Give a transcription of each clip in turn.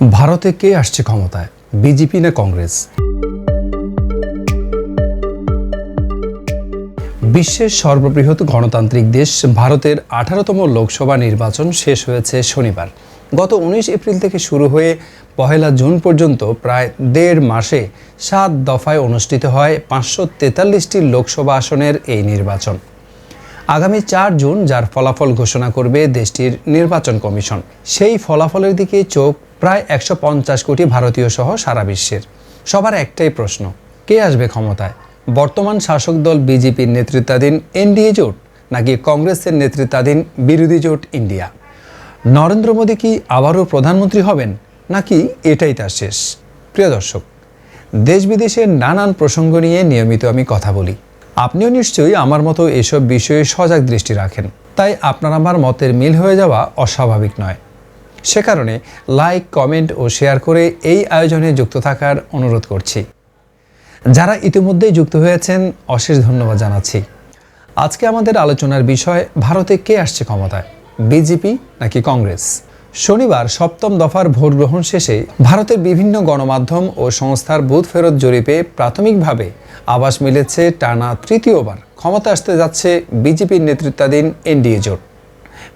ভারতে কে আসছে ক্ষমতায়? বিজেপি না কংগ্রেস? বিশ্বের সর্ববৃহৎ গণতান্ত্রিক দেশ ভারতের আঠারোতম লোকসভা নির্বাচন শেষ হয়েছে শনিবার। গত উনিশ এপ্রিল থেকে শুরু হয়ে পহেলা জুন পর্যন্ত প্রায় দেড় মাসে সাত দফায় অনুষ্ঠিত হয় পাঁচশো তেতাল্লিশটি লোকসভা আসনের এই নির্বাচন। আগামী চার জুন, যার ফলাফল ঘোষণা করবে দেশটির নির্বাচন কমিশন। সেই ফলাফলের দিকে চোখ প্রায় একশো পঞ্চাশ কোটি ভারতীয় সহ সারা বিশ্বের। সবার একটাই প্রশ্ন, কে আসবে ক্ষমতায়? বর্তমান শাসক দল বিজেপির নেতৃত্বাধীন এনডিএ জোট নাকি কংগ্রেসের নেতৃত্বাধীন বিরোধী জোট ইন্ডিয়া? নরেন্দ্র মোদী কি আবারও প্রধানমন্ত্রী হবেন নাকি এটাই তার শেষ? প্রিয় দর্শক, দেশ বিদেশের নানান প্রসঙ্গ নিয়ে নিয়মিত আমি কথা বলি। আপনিও নিশ্চয়ই আমার মতো এসব বিষয়ে সজাগ দৃষ্টি রাখেন। তাই আপনার আমার মতের মিল হয়ে যাওয়া অস্বাভাবিক নয়। সে কারণে লাইক কমেন্ট ও শেয়ার করে এই আয়োজনে যুক্ত থাকার অনুরোধ করছি। যারা ইতিমধ্যেই যুক্ত হয়েছেন, অশেষ ধন্যবাদ জানাচ্ছি। আজকে আমাদের আলোচনার বিষয়, ভারতে কে আসছে ক্ষমতায়? বিজেপি নাকি কংগ্রেস? শনিবার সপ্তম দফার ভোট গ্রহণ শেষে ভারতের বিভিন্ন গণমাধ্যম ও সংস্থার বুথ ফেরত জরিপে প্রাথমিকভাবে আবাস মিলেছে টানা তৃতীয়বার। ক্ষমতা আসতে যাচ্ছে বিজেপির নেতৃত্বাধীন এনডিএ জোট।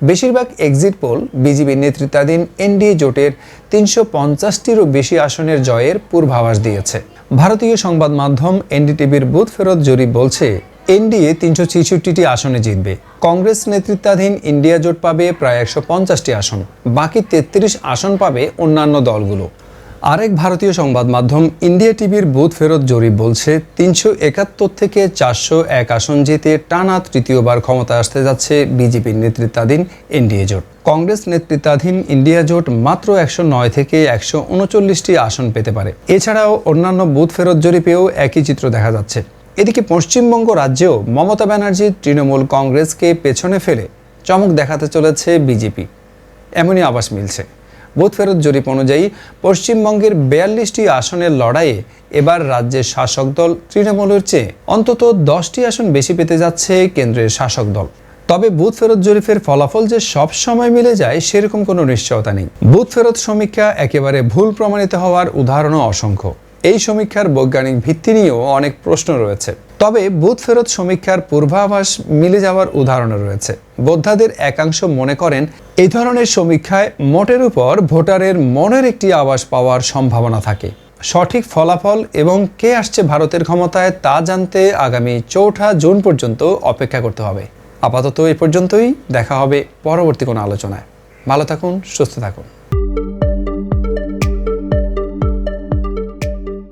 বেশিরভাগ এক্সিট পোল বিজেপি নেতৃত্বাধীন এনডিএ জোটের তিনশো পঞ্চাশটিরও বেশি আসনের জয়ের পূর্বাভাস দিয়েছে। ভারতীয় সংবাদ মাধ্যম এনডিটিভির বুথ ফেরত জরিপ বলছে, এনডিএ তিনশো ছেষট্টিটি আসনে জিতবে। কংগ্রেস নেতৃত্বাধীন ইন্ডিয়া জোট পাবে প্রায় একশো পঞ্চাশটি আসন, বাকি তেত্রিশ আসন পাবে অন্যান্য দলগুলো। আরেক ভারতীয় সংবাদ মাধ্যম ইন্ডিয়া টিভির বুথ ফেরত জরিপ বলছে, তিনশো একাত্তর থেকে চারশো এক আসন জিতে টানা তৃতীয়বার ক্ষমতা আসতে যাচ্ছে বিজেপির নেতৃত্বাধীন এনডিএ জোট। কংগ্রেস নেতৃত্বাধীন ইন্ডিয়া জোট মাত্র একশো নয় থেকে একশো উনচল্লিশটি আসন পেতে পারে। এছাড়াও অন্যান্য বুথ ফেরত জরিপেও একই চিত্র দেখা যাচ্ছে। এদিকে পশ্চিমবঙ্গ রাজ্যেও মমতা ব্যানার্জির তৃণমূল কংগ্রেসকে পেছনে ফেলে চমক দেখাতে চলেছে বিজেপি। এমনই আবাস মিলছে। বুথ ফেরত জরিপ অনুযায়ী পশ্চিমবঙ্গের বিয়াল্লিশটি আসনের লড়াইয়ে এবার রাজ্যের শাসক দল তৃণমূলের চেয়ে অন্তত দশটি আসন বেশি পেতে যাচ্ছে কেন্দ্রের শাসক দল। তবে বুথ ফেরত জরিপের ফলাফল যে সব সময় মিলে যায় সেরকম কোনো নিশ্চয়তা নেই। বুথ ফেরত সমীক্ষা একেবারে ভুল প্রমাণিত হওয়ার উদাহরণও অসংখ্য। এই সমীক্ষার বৈজ্ঞানিক ভিত্তি নিয়েও অনেক প্রশ্ন রয়েছে। তবে বুথ ফেরত সমীক্ষার পূর্বাভাস মিলে যাওয়ার উদাহরণ রয়েছে। বোদ্ধাদের একাংশ মনে করেন, এই ধরনের সমীক্ষায় মোটের উপর ভোটারের মনের একটি আবাস পাওয়ার সম্ভাবনা থাকে। সঠিক ফলাফল এবং কে আসছে ভারতের ক্ষমতায় তা জানতে আগামী চৌঠা জুন পর্যন্ত অপেক্ষা করতে হবে। আপাতত এ পর্যন্তই, দেখা হবে পরবর্তী কোনো আলোচনায়। ভালো থাকুন, সুস্থ থাকুন।